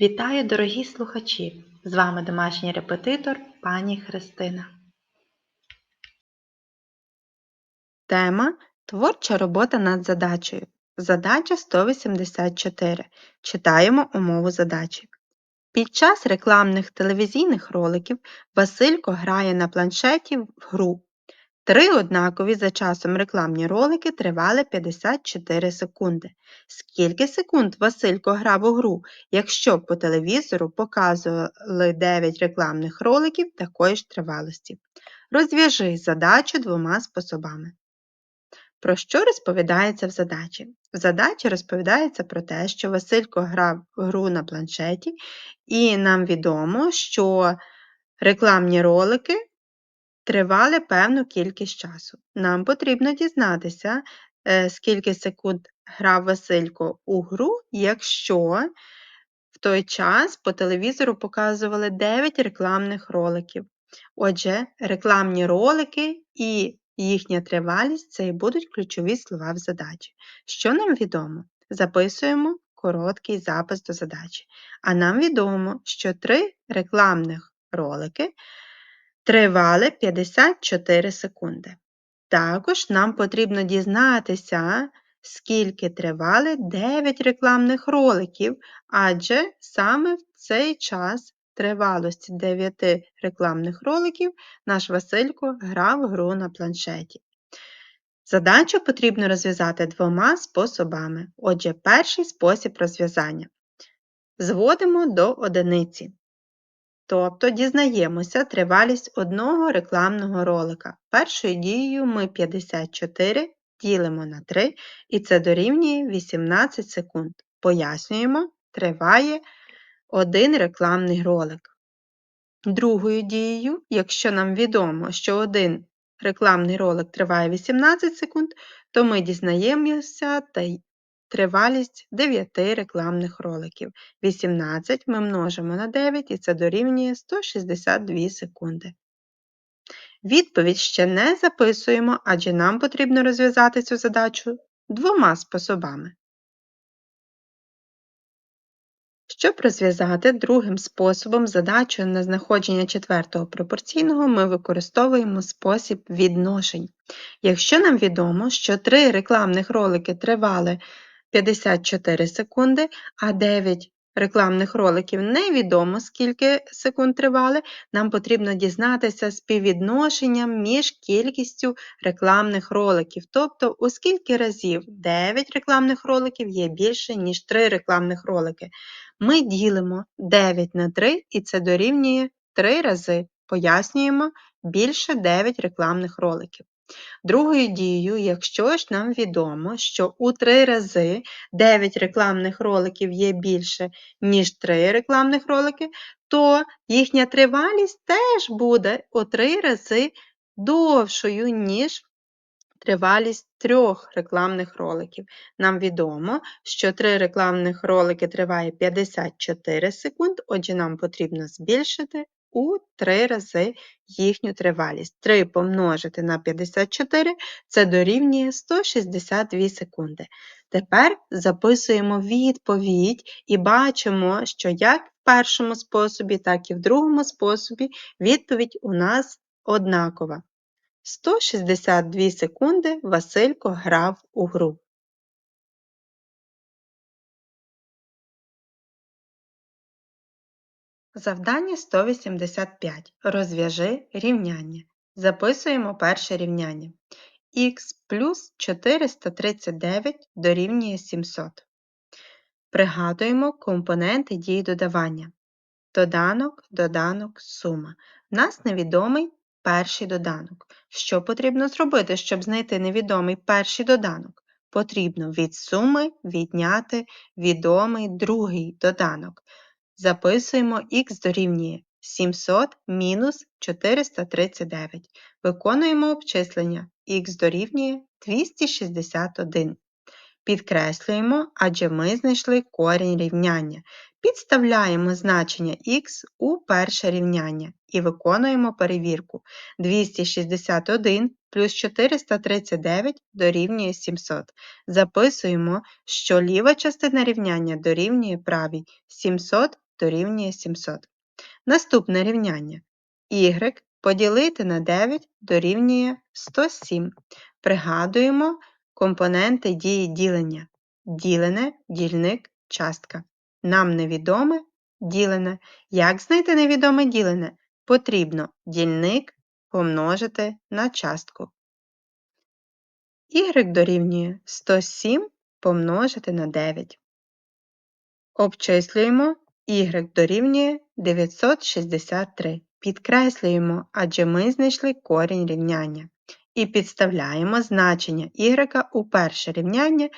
Вітаю, дорогі слухачі! З вами домашній репетитор пані Христина. Тема Творча робота над задачею. Задача 184. Читаємо умову задачі. Під час рекламних телевізійних роликів Василько грає на планшеті в гру. Три однакові за часом рекламні ролики тривали 54 секунди. Скільки секунд Василько грав у гру, якщо по телевізору показували 9 рекламних роликів такої ж тривалості? Розв'яжи задачу двома способами. Про що розповідається в задачі? В задачі розповідається про те, що Василько грав гру на планшеті, і нам відомо, що рекламні ролики тривали певну кількість часу. Нам потрібно дізнатися, е, скільки секунд грав Василько у гру, якщо в той час по телевізору показували 9 рекламних роликів. Отже, рекламні ролики і їхня тривалість це і будуть ключові слова в задачі. Що нам відомо? Записуємо короткий запис до задачі. А нам відомо, що три рекламних ролики тривали 54 секунди. Також нам потрібно дізнатися, скільки тривали 9 рекламних роликів, адже саме в цей час тривалості 9 рекламних роликів наш Василько грав гру на планшеті. Задачу потрібно розв'язати двома способами. Отже, перший спосіб розв'язання. Зводимо до одиниці. Тобто дізнаємося тривалість одного рекламного ролика. Першою дією ми 54 ділимо на 3, і це дорівнює 18 секунд. Пояснюємо, триває один рекламний ролик. Другою дією, якщо нам відомо, що один рекламний ролик триває 18 секунд, то ми дізнаємося тривалість 9 рекламних роликів. 18 ми множимо на 9 і це дорівнює 162 секунди. Відповідь ще не записуємо, адже нам потрібно розв'язати цю задачу двома способами. Щоб розв'язати другим способом задачу на знаходження четвертого пропорційного, ми використовуємо спосіб відношень. Якщо нам відомо, що три рекламних ролики тривали 54 секунди, а 9 рекламних роликів невідомо, скільки секунд тривали, нам потрібно дізнатися співвідношенням між кількістю рекламних роликів. Тобто, у скільки разів 9 рекламних роликів є більше, ніж 3 рекламних ролики. Ми ділимо 9 на 3 і це дорівнює 3 рази. Пояснюємо більше 9 рекламних роликів. Другою дією, якщо ж нам відомо, що у 3 рази 9 рекламних роликів є більше, ніж 3 рекламних ролики, то їхня тривалість теж буде у 3 рази довшою, ніж тривалість трьох рекламних роликів. Нам відомо, що 3 рекламних ролики триває 54 секунд, отже, нам потрібно збільшити у 3 рази їхню тривалість. 3 помножити на 54 це дорівнює 162 секунди. Тепер записуємо відповідь і бачимо, що як в першому способі, так і в другому способі відповідь у нас однакова. 162 секунди Василько грав у гру. Завдання 185. Розв'яжи рівняння. Записуємо перше рівняння. Х плюс 439 дорівнює 700. Пригадуємо компоненти дії додавання. Доданок, доданок, сума. У нас невідомий перший доданок. Що потрібно зробити, щоб знайти невідомий перший доданок? Потрібно від суми відняти відомий другий доданок. Записуємо х дорівнює 700 мінус 439. Виконуємо обчислення х дорівнює 261. Підкреслюємо, адже ми знайшли корінь рівняння. Підставляємо значення х у перше рівняння і виконуємо перевірку. 261 плюс 439 дорівнює 700. Записуємо, що ліва частина рівняння дорівнює правій. 700 дорівнює 700. Наступне рівняння. y поділити на 9 дорівнює 107. Пригадуємо компоненти дії ділення. Ділене, дільник, частка. Нам невідоме ділене. Як знайти невідоме ділене? Потрібно дільник помножити на частку. y дорівнює 107 помножити на 9. Обчислюємо y дорівнює 963. Підкреслюємо, адже ми знайшли корінь рівняння. І підставляємо значення y у перше рівняння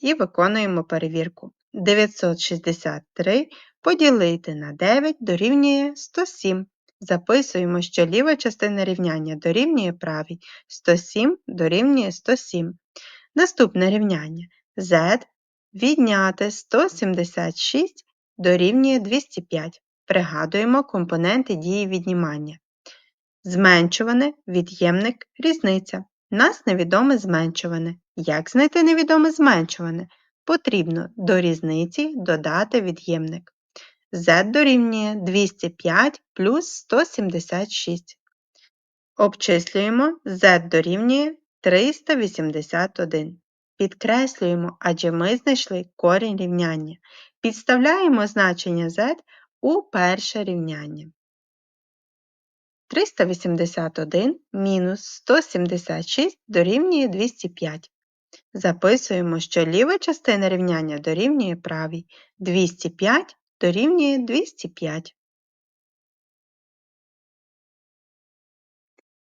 і виконуємо перевірку. 963 поділити на 9 дорівнює 107. Записуємо, що ліва частина рівняння дорівнює правій. 107 дорівнює 107. Наступне рівняння. z відняти 176 дорівнює 205. Пригадуємо компоненти дії віднімання. Зменшуване, від'ємник, різниця. Нас невідоме зменшуване. Як знайти невідоме зменшуване? Потрібно до різниці додати від'ємник. z дорівнює 205 плюс 176. Обчислюємо z дорівнює 381. Підкреслюємо, адже ми знайшли корінь рівняння. Підставляємо значення z у перше рівняння. 381 мінус 176 дорівнює 205. Записуємо, що ліва частина рівняння дорівнює правій. 205 дорівнює 205.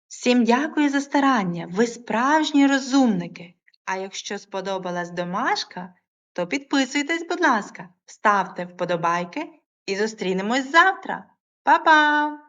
Всім дякую за старання. Ви справжні розумники. А якщо сподобалась домашка, то підписуйтесь, будь ласка, ставте вподобайки і зустрінемось завтра. Па-па!